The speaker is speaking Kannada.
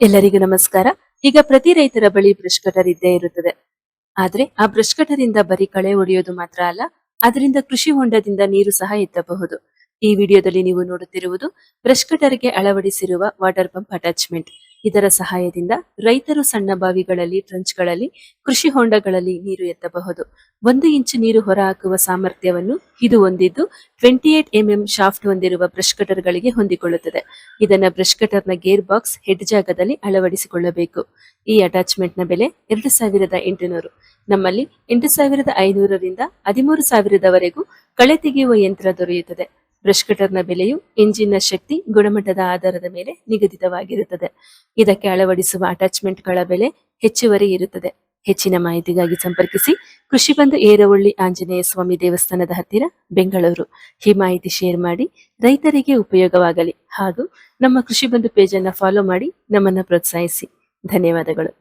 ಎಲ್ಲರಿಗೂ ನಮಸ್ಕಾರ. ಈಗ ಪ್ರತಿ ರೈತರ ಬಳಿ ಬ್ರಷ್ ಕಟರ್ ಇದ್ದೇ ಇರುತ್ತದೆ. ಆದ್ರೆ ಆ ಬ್ರಷ್ ಕಟರ್ ಇಂದ ಬರೀ ಕಳೆ ಒಡೆಯೋದು ಮಾತ್ರ ಅಲ್ಲ, ಅದರಿಂದ ಕೃಷಿ ಹೊಂಡದಿಂದ ನೀರು ಸಹ ಎತ್ತಬಹುದು. ಈ ವಿಡಿಯೋದಲ್ಲಿ ನೀವು ನೋಡುತ್ತಿರುವುದು ಬ್ರಷ್ ಕಟರ್ಗೆ ಅಳವಡಿಸಿರುವ ವಾಟರ್ ಪಂಪ್ ಅಟ್ಯಾಚ್ಮೆಂಟ್. ಇದರ ಸಹಾಯದಿಂದ ರೈತರು ಸಣ್ಣ ಬಾವಿಗಳಲ್ಲಿ ಟ್ರಂಚ್ಗಳಲ್ಲಿ ಕೃಷಿ ಹೊಂಡಗಳಲ್ಲಿ ನೀರು ಎತ್ತಬಹುದು. ಒಂದು ಇಂಚು ನೀರು ಹೊರಹಾಕುವ ಸಾಮರ್ಥ್ಯವನ್ನು ಇದು ಹೊಂದಿದ್ದು ಟ್ವೆಂಟಿ ಏಟ್ ಎಂಎಂ ಶಾಫ್ಟ್ ಹೊಂದಿರುವ ಬ್ರಷ್ ಕಟರ್ಗಳಿಗೆ ಹೊಂದಿಕೊಳ್ಳುತ್ತದೆ. ಇದನ್ನು ಬ್ರಷ್ ಕಟರ್ನ ಗೇರ್ ಬಾಕ್ಸ್ ಹೆಡ್ ಜಾಗದಲ್ಲಿ ಅಳವಡಿಸಿಕೊಳ್ಳಬೇಕು. ಈ ಅಟ್ಯಾಚ್ಮೆಂಟ್ನ ಬೆಲೆ ಎರಡು ಸಾವಿರದ ಎಂಟುನೂರು. ನಮ್ಮಲ್ಲಿ ಎಂಟು ಸಾವಿರದ ಐನೂರರಿಂದ ಹದಿಮೂರು ಸಾವಿರದವರೆಗೂ ಕಳೆ ತೆಗೆಯುವ ಯಂತ್ರ ದೊರೆಯುತ್ತದೆ. ಬ್ರಷ್ ಕಟರ್ನ ಬೆಲೆಯು ಇಂಜಿನ್ನ ಶಕ್ತಿ ಗುಣಮಟ್ಟದ ಆಧಾರದ ಮೇಲೆ ನಿಗದಿತವಾಗಿರುತ್ತದೆ. ಇದಕ್ಕೆ ಅಳವಡಿಸುವ ಅಟ್ಯಾಚ್ಮೆಂಟ್ಗಳ ಬೆಲೆ ಹೆಚ್ಚುವರಿ ಇರುತ್ತದೆ. ಹೆಚ್ಚಿನ ಮಾಹಿತಿಗಾಗಿ ಸಂಪರ್ಕಿಸಿ ಕೃಷಿ ಬಂಧು ಏರವಳ್ಳಿ ಆಂಜನೇಯ ಸ್ವಾಮಿ ದೇವಸ್ಥಾನದ ಹತ್ತಿರ, ಬೆಂಗಳೂರು. ಈ ಮಾಹಿತಿ ಶೇರ್ ಮಾಡಿ ರೈತರಿಗೆ ಉಪಯೋಗವಾಗಲಿ ಹಾಗೂ ನಮ್ಮ ಕೃಷಿ ಬಂಧು ಪೇಜ್ ಫಾಲೋ ಮಾಡಿ ನಮ್ಮನ್ನು ಪ್ರೋತ್ಸಾಹಿಸಿ. ಧನ್ಯವಾದಗಳು.